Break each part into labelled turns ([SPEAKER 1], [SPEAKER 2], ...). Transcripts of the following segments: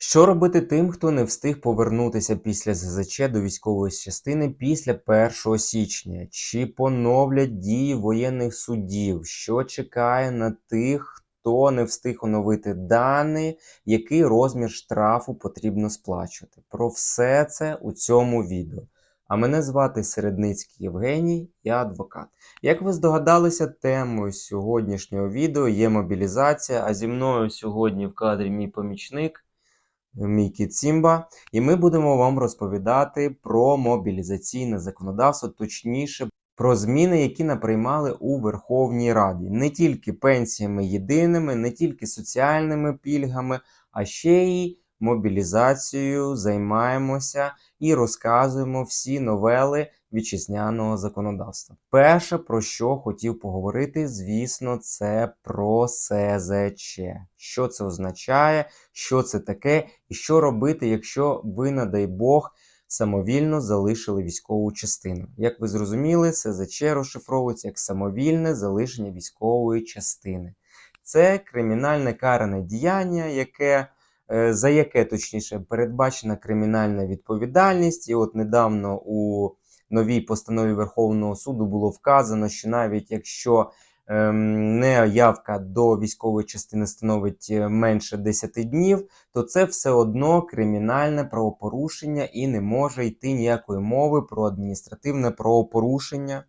[SPEAKER 1] Що робити тим, хто не встиг повернутися після ЗЗЧ до військової частини після 1 січня? Чи поновлять дії воєнних судів? Що чекає на тих, хто не встиг оновити дані, який розмір штрафу потрібно сплачувати? Про все це у цьому відео. А мене звати Середницький Євгеній, я адвокат. Як ви здогадалися, темою сьогоднішнього відео є мобілізація, а зі мною сьогодні в кадрі мій помічник. Мій кіт Сімба, і ми будемо вам розповідати про мобілізаційне законодавство, точніше про зміни, які наприймали у Верховній Раді, не тільки пенсіями єдиними, не тільки соціальними пільгами, а ще й мобілізацією займаємося і розказуємо всі новели вітчизняного законодавства. Перше, про що хотів поговорити, звісно, це про СЗЧ. Що це означає, що це таке, і що робити, якщо ви, не дай Бог, самовільно залишили військову частину. Як ви зрозуміли, СЗЧ розшифровується як самовільне залишення військової частини. Це кримінальне каране діяння, яке е, за яке точніше передбачена кримінальна відповідальність, і от недавно у новій постанові Верховного суду було вказано, що навіть якщо ем, неявка до військової частини становить е, менше 10 днів, то це все одно кримінальне правопорушення і не може йти ніякої мови про адміністративне правопорушення.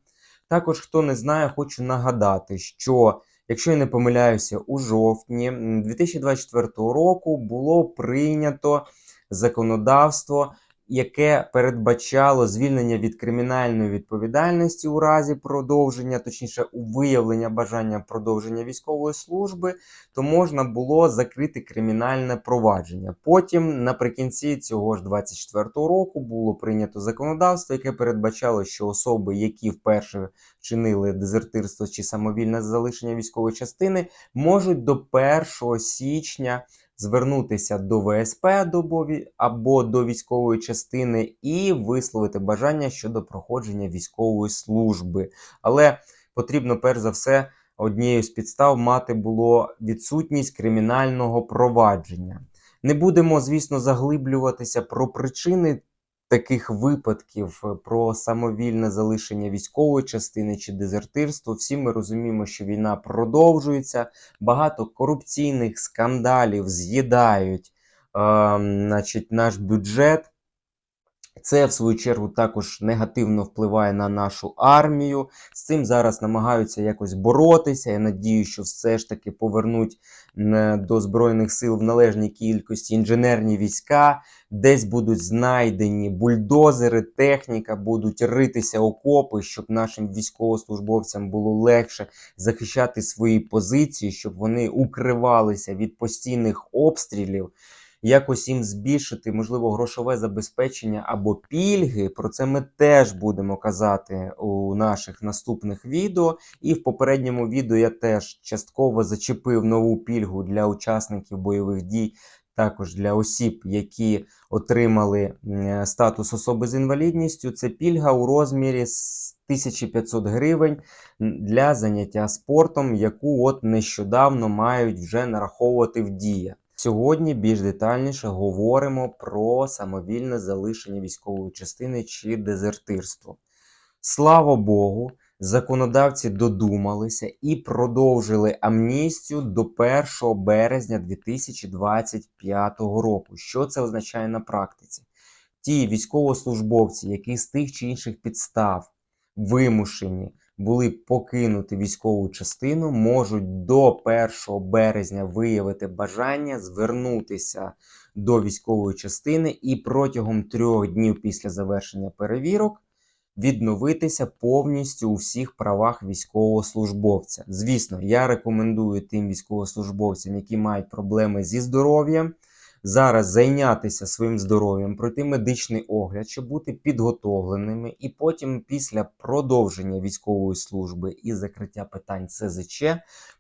[SPEAKER 1] Також, хто не знає, хочу нагадати, що, якщо я не помиляюся, у жовтні 2024 року було прийнято законодавство яке передбачало звільнення від кримінальної відповідальності у разі продовження, точніше, у виявлення бажання продовження військової служби, то можна було закрити кримінальне провадження. Потім, наприкінці цього ж 24-го року, було прийнято законодавство, яке передбачало, що особи, які вперше вчинили дезертирство чи самовільне залишення військової частини, можуть до 1 січня звернутися до ВСП добові або до військової частини і висловити бажання щодо проходження військової служби. Але потрібно перш за все однією з підстав мати було відсутність кримінального провадження. Не будемо, звісно, заглиблюватися про причини таких випадків е, про самовільне залишення військової частини чи дезертирство. Всі ми розуміємо, що війна продовжується, багато корупційних скандалів з'їдають е, значить, наш бюджет. Це, в свою чергу, також негативно впливає на нашу армію. З цим зараз намагаються якось боротися. Я надію, що все ж таки повернуть до Збройних сил в належній кількості інженерні війська, десь будуть знайдені бульдозери, техніка, будуть ритися окопи, щоб нашим військовослужбовцям було легше захищати свої позиції, щоб вони укривалися від постійних обстрілів якось їм збільшити, можливо, грошове забезпечення або пільги. Про це ми теж будемо казати у наших наступних відео. І в попередньому відео я теж частково зачепив нову пільгу для учасників бойових дій. Також для осіб, які отримали статус особи з інвалідністю, це пільга у розмірі 1500 гривень для заняття спортом, яку от нещодавно мають вже нараховувати в дія. Сьогодні більш детальніше говоримо про самовільне залишення військової частини чи дезертирство. Слава Богу, законодавці додумалися і продовжили амністію до 1 березня 2025 року. Що це означає на практиці? Ті військовослужбовці, які з тих чи інших підстав вимушені були покинути військову частину, можуть до 1 березня виявити бажання звернутися до військової частини і протягом трьох днів після завершення перевірок відновитися повністю у всіх правах військовослужбовця. Звісно, я рекомендую тим військовослужбовцям, які мають проблеми зі здоров'ям зараз зайнятися своїм здоров'ям, пройти медичний огляд, щоб бути підготовленими, і потім, після продовження військової служби і закриття питань СЗЧ,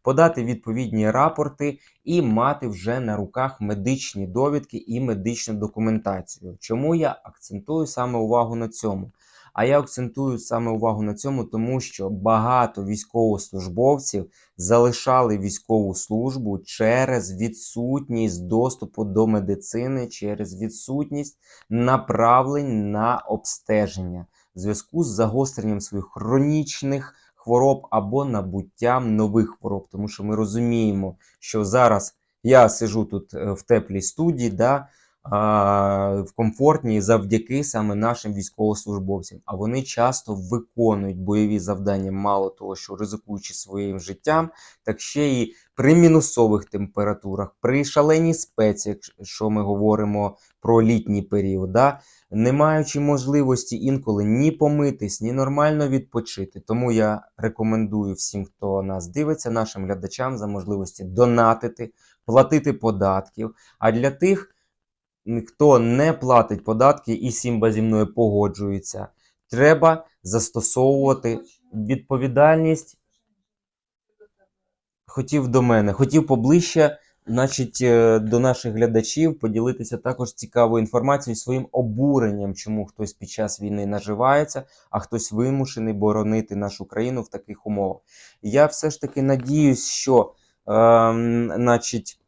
[SPEAKER 1] подати відповідні рапорти і мати вже на руках медичні довідки і медичну документацію. Чому я акцентую саме увагу на цьому? А я акцентую саме увагу на цьому, тому що багато військовослужбовців залишали військову службу через відсутність доступу до медицини, через відсутність направлень на обстеження в зв'язку з загостренням своїх хронічних хвороб або набуттям нових хвороб. Тому що ми розуміємо, що зараз я сижу тут е, в теплій студії, да, в комфортній завдяки саме нашим військовослужбовцям. А вони часто виконують бойові завдання, мало того, що ризикуючи своїм життям, так ще і при мінусових температурах, при шаленій спеці, якщо ми говоримо про літній період, да, не маючи можливості інколи ні помитись, ні нормально відпочити. Тому я рекомендую всім, хто нас дивиться, нашим глядачам за можливості донатити, платити податків. А для тих, хто не платить податки і Сімба зі мною погоджується, треба застосовувати відповідальність. Хотів до мене, хотів поближче, значить, е, до наших глядачів поділитися також цікавою інформацією, своїм обуренням, чому хтось під час війни наживається, а хтось вимушений боронити нашу країну в таких умовах. Я все ж таки надіюсь, що, е, значить,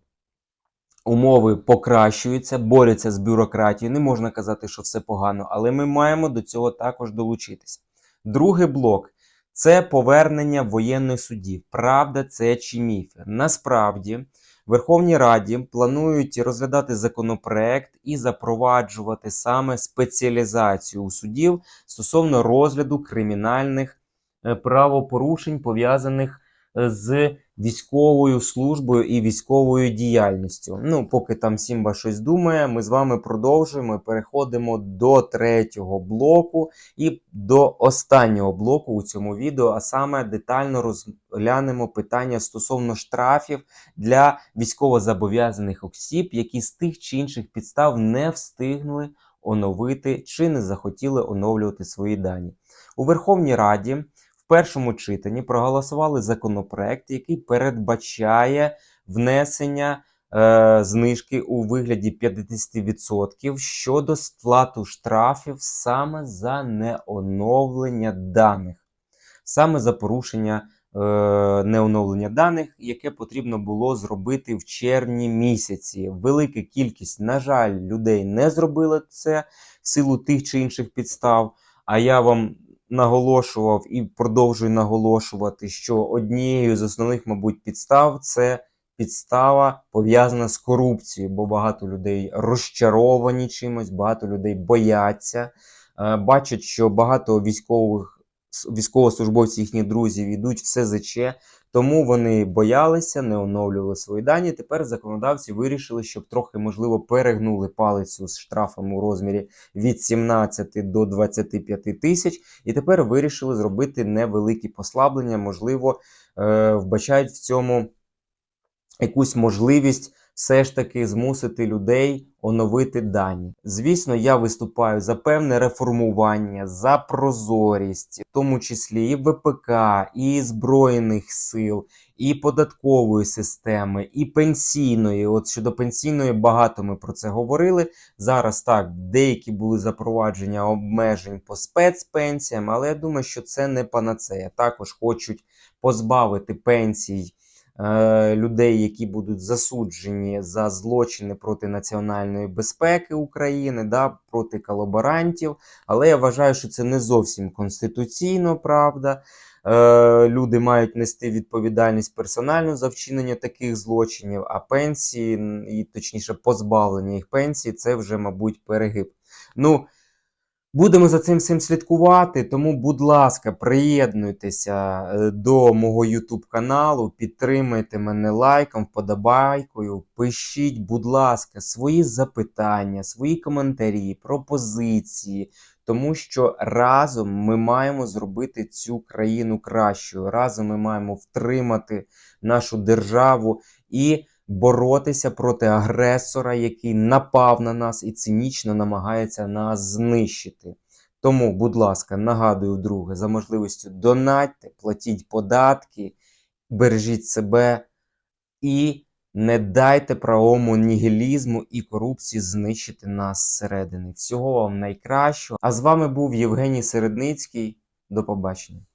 [SPEAKER 1] умови покращуються, борються з бюрократією. Не можна казати, що все погано, але ми маємо до цього також долучитися. Другий блок це повернення воєнних судів. Правда, це чи міфи. Насправді, Верховній Раді планують розглядати законопроект і запроваджувати саме спеціалізацію у судів стосовно розгляду кримінальних е, правопорушень, пов'язаних е, з військовою службою і військовою діяльністю. Ну, поки там Сімба щось думає, ми з вами продовжуємо. Переходимо до третього блоку і до останнього блоку у цьому відео, а саме детально розглянемо питання стосовно штрафів для військовозобов'язаних осіб, які з тих чи інших підстав не встигнули оновити чи не захотіли оновлювати свої дані. У Верховній Раді першому читанні проголосували законопроект, який передбачає внесення е, знижки у вигляді 50% щодо сплату штрафів саме за неоновлення даних, саме за порушення е, неоновлення даних, яке потрібно було зробити в червні місяці. Велика кількість, на жаль, людей не зробила це в силу тих чи інших підстав. А я вам наголошував і продовжую наголошувати, що однією з основних, мабуть, підстав це підстава пов'язана з корупцією, бо багато людей розчаровані чимось, багато людей бояться, е, бачать, що багато військових військовослужбовців, їхніх друзів йдуть в СЗЧ, тому вони боялися, не оновлювали свої дані. Тепер законодавці вирішили, щоб трохи, можливо, перегнули палицю з штрафом у розмірі від 17 до 25 тисяч, і тепер вирішили зробити невеликі послаблення, можливо, е, вбачають в цьому якусь можливість все ж таки змусити людей оновити дані. Звісно, я виступаю за певне реформування, за прозорість, в тому числі і ВПК, і Збройних сил, і податкової системи, і пенсійної. От щодо пенсійної багато ми про це говорили. Зараз так, деякі були запровадження обмежень по спецпенсіям, але я думаю, що це не панацея. Також хочуть позбавити пенсій. Е, людей, які будуть засуджені за злочини проти національної безпеки України, да, проти колаборантів. Але я вважаю, що це не зовсім конституційно правда. Е, люди мають нести відповідальність персональну за вчинення таких злочинів, а пенсії, і точніше, позбавлення їх пенсії, це вже, мабуть, перегиб. Ну, Будемо за цим всім слідкувати, тому, будь ласка, приєднуйтеся е, до мого YouTube каналу, підтримайте мене лайком, вподобайкою. Пишіть, будь ласка, свої запитання, свої коментарі, пропозиції, тому що разом ми маємо зробити цю країну кращою. Разом ми маємо втримати нашу державу і боротися проти агресора, який напав на нас і цинічно намагається нас знищити. Тому, будь ласка, нагадую вдруге, за можливістю донатьте, платіть податки, бережіть себе і Не дайте правому нігілізму і корупції знищити нас зсередини. Всього вам найкращого. А з вами був Євгеній Середницький. До побачення.